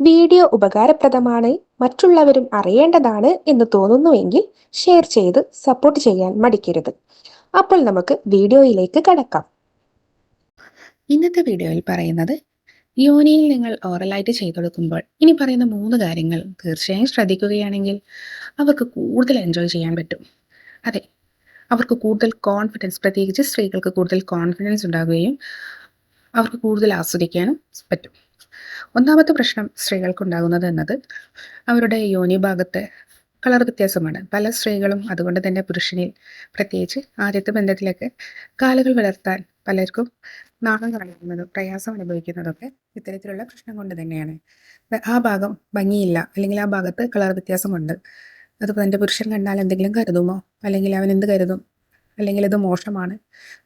Video ഉപകാരപ്രദമാണ് മറ്റുള്ളവരും അറിയേണ്ടതാണ് എന്ന് തോന്നുന്നുവെങ്കിൽ ഷെയർ ചെയ്ത് സപ്പോർട്ട് ചെയ്യാൻ മടിക്കരുത്. അപ്പോൾ നമുക്ക് വീഡിയോയിലേക്ക് കടക്കാം. ഇന്നത്തെ വീഡിയോയിൽ പറയുന്നത് യോനിയിൽ നിങ്ങൾ ഓറലായിട്ട് ചെയ്തു കൊടുക്കുമ്പോൾ ഇനി പറയുന്ന മൂന്ന് കാര്യങ്ങൾ തീർച്ചയായും ശ്രദ്ധിക്കുകയാണെങ്കിൽ അവർക്ക് കൂടുതൽ എൻജോയ് ചെയ്യാൻ പറ്റും. അതെ അവർക്ക് കൂടുതൽ കോൺഫിഡൻസ് പ്രത്യേകിച്ച് സ്ത്രീകൾക്ക് കൂടുതൽ കോൺഫിഡൻസ് ഉണ്ടാകുകയും അവർക്ക് കൂടുതൽ ആസ്വദിക്കാനും പറ്റും. ഒന്നാമത്തെ പ്രശ്നം സ്ത്രീകൾക്കുണ്ടാകുന്നത് എന്നത് അവരുടെ യോനി ഭാഗത്തെ കളർ വ്യത്യാസമാണ്. പല സ്ത്രീകളും അതുകൊണ്ട് തന്നെ പുരുഷനിൽ പ്രത്യേകിച്ച് ആദ്യത്തെ ബന്ധത്തിലൊക്കെ കാലുകൾ വളർത്താൻ പലർക്കും നാണം കാണിക്കുന്നതും പ്രയാസം അനുഭവിക്കുന്നതൊക്കെ ഇത്തരത്തിലുള്ള പ്രശ്നം കൊണ്ട് തന്നെയാണ്. ആ ഭാഗം ഭംഗിയില്ല. അല്ലെങ്കിൽ ആ ഭാഗത്ത് കളർ വ്യത്യാസമുണ്ട്. അതിപ്പോൾ എന്റെ പുരുഷൻ കണ്ടാൽ എന്തെങ്കിലും കരുതുമോ? അല്ലെങ്കിൽ അവൻ എന്ത് കരുതും? അല്ലെങ്കിൽ ഇത് മോശമാണ്?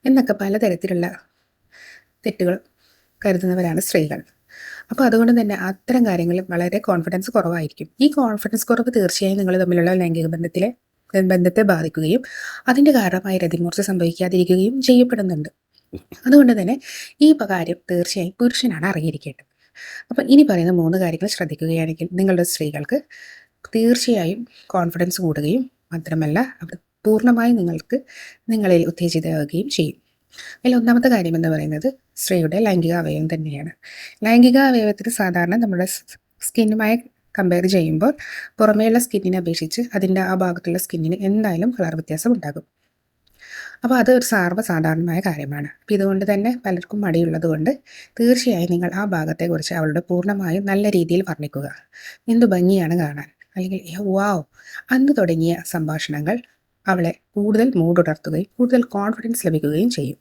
എന്നൊക്കെ പലതരത്തിലുള്ള തെറ്റുകൾ കരുതുന്നവരാണ് സ്ത്രീകൾ. അപ്പോൾ അതുകൊണ്ട് തന്നെ അത്തരം കാര്യങ്ങളിൽ വളരെ കോൺഫിഡൻസ് കുറവായിരിക്കും. ഈ കോൺഫിഡൻസ് കുറവ് തീർച്ചയായും നിങ്ങൾ തമ്മിലുള്ള ലൈംഗിക ബന്ധത്തിലെ ബന്ധത്തെ ബാധിക്കുകയും അതിന്റെ കാരണമായി രതിമൂർച്ച സംഭവിക്കാതിരിക്കുകയും ചെയ്യപ്പെടുന്നുണ്ട്. അതുകൊണ്ട് തന്നെ ഈ കാര്യം തീർച്ചയായും പുരുഷനാണ് അറിഞ്ഞിരിക്കേണ്ടത്. അപ്പം ഇനി പറയുന്ന മൂന്ന് കാര്യങ്ങൾ ശ്രദ്ധിക്കുകയാണെങ്കിൽ നിങ്ങളുടെ സ്ത്രീകൾക്ക് തീർച്ചയായും കോൺഫിഡൻസ് കൂടുകയും മാത്രമല്ല അവർ പൂർണമായും നിങ്ങൾക്ക് നിങ്ങളിൽ ഉത്തേജിതയാവുകയും ചെയ്യും. അതിൽ ഒന്നാമത്തെ കാര്യം എന്ന് പറയുന്നത് സ്ത്രീയുടെ ലൈംഗിക അവയവം തന്നെയാണ്. ലൈംഗിക അവയവത്തിന് സാധാരണ നമ്മുടെ സ്കിന്നുമായി കമ്പയർ ചെയ്യുമ്പോൾ പുറമേയുള്ള സ്കിന്നിനെ അപേക്ഷിച്ച് അതിന്റെ ആ ഭാഗത്തുള്ള സ്കിന്നിന് എന്തായാലും കളർ വ്യത്യാസം ഉണ്ടാകും. അപ്പോൾ അത് ഒരു സാർവസാധാരണമായ കാര്യമാണ്. അപ്പോൾ ഇതുകൊണ്ട് തന്നെ പലർക്കും മടിയുള്ളത് കൊണ്ട് തീർച്ചയായും നിങ്ങൾ ആ ഭാഗത്തെക്കുറിച്ച് അവളുടെ പൂർണമായും നല്ല രീതിയിൽ വർണിക്കുക. എന്തു ഭംഗിയാണ് കാണാൻ. അല്ലെങ്കിൽ വാവ്. അന്ന് തുടങ്ങിയ സംഭാഷണങ്ങൾ അവളെ കൂടുതൽ മൂടുടർത്തുകയും കൂടുതൽ കോൺഫിഡൻസ് ലഭിക്കുകയും ചെയ്യും.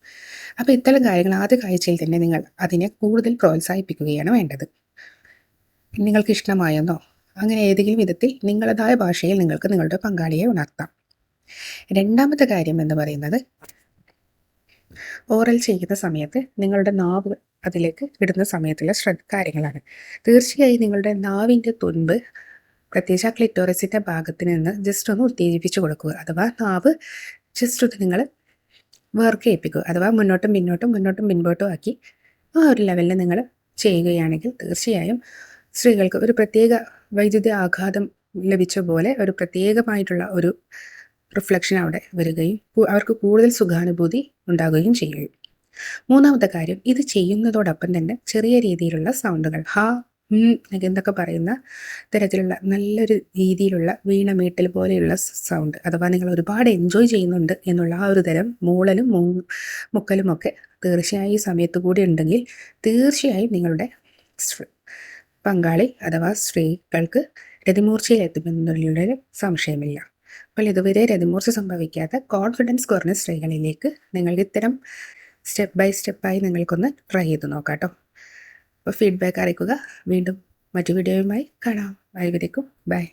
അപ്പോൾ ഇത്തരം കാര്യങ്ങൾ ആദ്യ കാഴ്ചയിൽ തന്നെ നിങ്ങൾ അതിനെ കൂടുതൽ പ്രോത്സാഹിപ്പിക്കുകയാണ് വേണ്ടത്. നിങ്ങൾക്ക് ഇഷ്ടമായെന്നോ അങ്ങനെ ഏതെങ്കിലും വിധത്തിൽ നിങ്ങളതായ ഭാഷയിൽ നിങ്ങൾക്ക് നിങ്ങളുടെ പങ്കാളിയെ ഉണർത്താം. രണ്ടാമത്തെ കാര്യം എന്ന് പറയുന്നത് ഓറൽ ചെയ്യുന്ന സമയത്ത് നിങ്ങളുടെ നാവ് അതിലേക്ക് ഇടുന്ന സമയത്തുള്ള ശ്രദ്ധ കാര്യങ്ങളാണ്. തീർച്ചയായും നിങ്ങളുടെ നാവിന്റെ തുൻപ് പ്രത്യേകിച്ച് ആ ക്ലിറ്റോറസിന്റെ ഭാഗത്ത് നിന്ന് ജസ്റ്റ് ഒന്ന് ഉത്തേജിപ്പിച്ച് കൊടുക്കുക. അഥവാ നാവ് ജസ്റ്റ് ഒന്ന് നിങ്ങൾ വർക്ക് ചെയ്യിപ്പിക്കുക. അഥവാ മുന്നോട്ടും പിന്നോട്ടും മുന്നോട്ടും പിൻപോട്ടും ആക്കി ആ ഒരു ലെവലിൽ നിങ്ങൾ ചെയ്യുകയാണെങ്കിൽ തീർച്ചയായും സ്ത്രീകൾക്ക് ഒരു പ്രത്യേക വൈദ്യുതി ആഘാതം ലഭിച്ച പോലെ ഒരു പ്രത്യേകമായിട്ടുള്ള ഒരു റിഫ്ലക്ഷൻ അവിടെ വരികയും അവർക്ക് കൂടുതൽ സുഖാനുഭൂതി ഉണ്ടാകുകയും ചെയ്യും. മൂന്നാമത്തെ കാര്യം ഇത് ചെയ്യുന്നതോടൊപ്പം തന്നെ ചെറിയ രീതിയിലുള്ള സൗണ്ടുകൾ ഹാ എന്നൊക്കെ പറയുന്ന തരത്തിലുള്ള നല്ലൊരു രീതിയിലുള്ള വീണ മീട്ടൽ പോലെയുള്ള സൗണ്ട് അഥവാ നിങ്ങൾ ഒരുപാട് എൻജോയ് ചെയ്യുന്നുണ്ട് എന്നുള്ള ആ ഒരു തരം മൂളലും മുക്കലും ഒക്കെ തീർച്ചയായും സമയത്ത് കൂടി ഉണ്ടെങ്കിൽ തീർച്ചയായും നിങ്ങളുടെ പങ്കാളി അഥവാ സ്ത്രീകൾക്ക് രതിമൂർച്ചയിലെത്തുമെന്നുള്ളൊരു സംശയമില്ല. അപ്പോൾ ഇതുവരെ രതിമൂർച്ച സംഭവിക്കാത്ത കോൺഫിഡൻസ് കുറഞ്ഞ സ്ത്രീകളിലേക്ക് നിങ്ങൾക്ക് ഇത്തരം സ്റ്റെപ്പ് ബൈ സ്റ്റെപ്പായി നിങ്ങൾക്കൊന്ന് ട്രൈ ചെയ്ത് നോക്കാം കേട്ടോ. ഫീഡ്ബാക്ക് അറിയിക്കുക. വീണ്ടും മറ്റു വീഡിയോയുമായി കാണാം. വൈകുന്നേക്കും ബൈ